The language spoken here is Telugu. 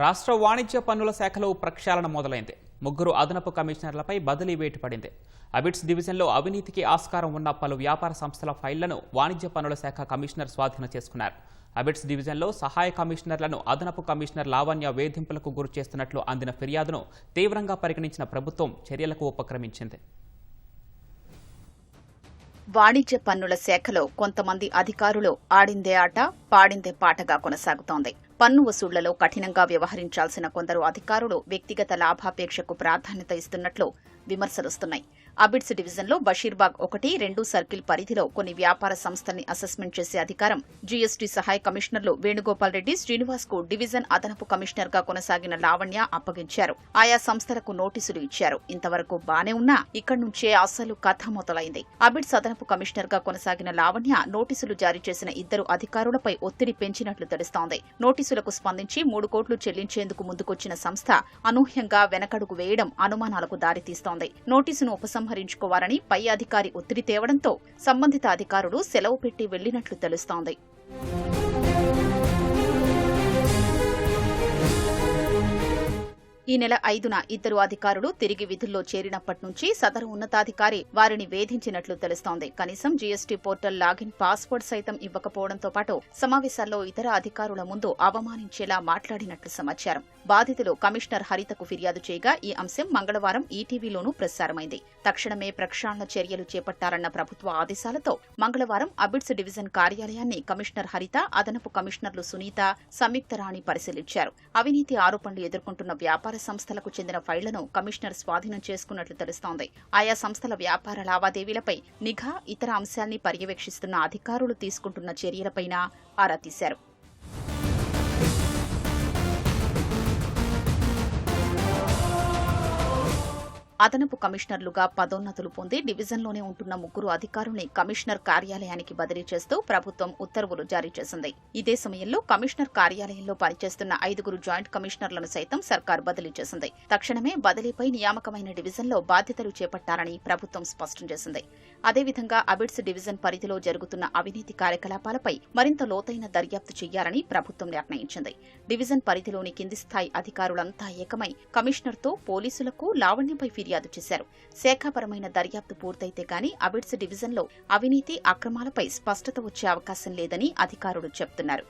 రాష్ట్ర వాణిజ్య పన్నుల శాఖలో ప్రక్షాళన మొదలైంది. ముగ్గురు అదనపు కమిషనర్లపై బదిలీ వేటు పడింది. అబిడ్స్ డివిజన్లో అవినీతికి ఆస్కారం ఉన్న పలు వ్యాపార సంస్థల ఫైళ్ళను వాణిజ్య పన్నుల శాఖ కమిషనర్ స్వాధీనం చేసుకున్నారు. అబిడ్స్ డివిజన్లో సహాయ కమిషనర్లను అదనపు కమిషనర్ లావణ్య వేధింపులకు గురి చేస్తున్నట్లు అందిన ఫిర్యాదును తీవ్రంగా పరిగణించిన ప్రభుత్వం చర్యలకు ఉపక్రమించింది. వాణిజ్య పన్నుల శాఖలో కొంతమంది అధికారులు ఆడిందే ఆట పాడిందే పాటగా కొనసాగుతోంది. పన్ను వసూళ్ళలో కఠినంగా వ్యవహరించాల్సిన కొందరు అధికారులు వ్యక్తిగత లాభాపేక్షకు ప్రాధాన్యత ఇస్తున్నట్లు విమర్శలొస్తున్నాయి. అబిడ్స్ డివిజన్లో బషీర్బాగ్ ఒకటి రెండు సర్కిల్ పరిధిలో కొన్ని వ్యాపార సంస్థల్ని అసెస్మెంట్ చేసే అధికారం జీఎస్టీ సహాయ కమిషనర్లు వేణుగోపాల్ రెడ్డి శ్రీనివాస్కు డివిజన్ అదనపు కమిషనర్గా కొనసాగిన లావణ్య అప్పగించారు. ఆయా సంస్థలకు నోటీసులు ఇచ్చారు. ఇంతవరకు బానే ఉన్నా ఇక్కడి నుంచే అసలు కథ మొదలైంది. అబిడ్స్ అదనపు కమిషనర్గా కొనసాగిన లావణ్య నోటీసులు జారీ చేసిన ఇద్దరు అధికారులపై ఒత్తిడి పెంచినట్లు తెలుస్తోంది. నోటీసులకు స్పందించి మూడు కోట్లు చెల్లించేందుకు ముందుకొచ్చిన సంస్థ అనూహ్యంగా వెనకడుగు వేయడం అనుమానాలకు దారితీస్తోంది. నోటీసును ఉపసంహరించుకోవాలని పై అధికారి ఒత్తిడి తేవడంతో సంబంధిత అధికారులు సెలవు పెట్టి వెళ్ళినట్లు తెలుస్తోంది. ఈ నెల ఐదున ఇద్దరు అధికారులు తిరిగి విధుల్లో చేరినప్పటి నుంచి సదరు ఉన్నతాధికారి వారిని వేధించినట్లు తెలుస్తోంది. కనీసం జీఎస్టీ పోర్టల్ లాగిన్ పాస్వర్డ్ సైతం ఇవ్వకపోవడంతో పాటు సమావేశాల్లో ఇతర అధికారుల ముందు అవమానించేలా మాట్లాడినట్లు సమాచారం. బాధితులు కమిషనర్ హరితకు ఫిర్యాదు చేయగా ఈ అంశం మంగళవారం ఈటీవీలోనూ ప్రసారమైంది. తక్షణమే ప్రక్షాళన చర్యలు చేపట్టాలన్న ప్రభుత్వ ఆదేశాలతో మంగళవారం అబిడ్స్ డివిజన్ కార్యాలయాన్ని కమిషనర్ హరిత అదనపు కమిషనర్లు సునీత సంయుక్త రాణి పరిశీలించారు. అవినీతి ఆరోపణలు ఎదుర్కొంటున్న వ్యాపార సంస్థలకు చెందిన ఫైళ్ళను కమిషనర్ స్వాధీనం చేసుకున్నట్లు తెలుస్తోంది. ఆయా సంస్థల వ్యాపార లావాదేవీలపై నిఘా ఇతర అంశాల్ని పర్యవేక్షిస్తున్న అధికారులు తీసుకుంటున్న చర్యలపైన ఆరా తీశారు. అదనపు కమిషనర్లుగా పదోన్నతులు పొంది డివిజన్లోనే ఉంటున్న ముగ్గురు అధికారుల్ని కమిషనర్ కార్యాలయానికి బదిలీ చేస్తూ ప్రభుత్వం ఉత్తర్వులు జారీ చేసింది. ఇదే సమయంలో కమిషనర్ కార్యాలయంలో పనిచేస్తున్న ఐదుగురు జాయింట్ కమిషనర్లను సైతం సర్కార్ బదిలీ చేసింది. తక్షణమే బదిలీపై నియామకమైన డివిజన్లో బాధ్యతలు చేపట్టాలని ప్రభుత్వం స్పష్టం చేసింది. అదేవిధంగా అబిడ్స్ డివిజన్ పరిధిలో జరుగుతున్న అవినీతి కార్యకలాపాలపై మరింత లోతైన దర్యాప్తు చేయాలని ప్రభుత్వం నిర్ణయించింది. డివిజన్ పరిధిలోని కింది స్థాయి అధికారులంతా ఏకమై కమిషనర్తో పోలీసులకు లావణ్యంపై ఫిర్యాదు చేశారు. శాఖాపరమైన దర్యాప్తు పూర్తయితే గాని అబిడ్స్ డివిజన్లో అవినీతి అక్రమాలపై స్పష్టత వచ్చే అవకాశం లేదని అధికారులు చెబుతున్నారు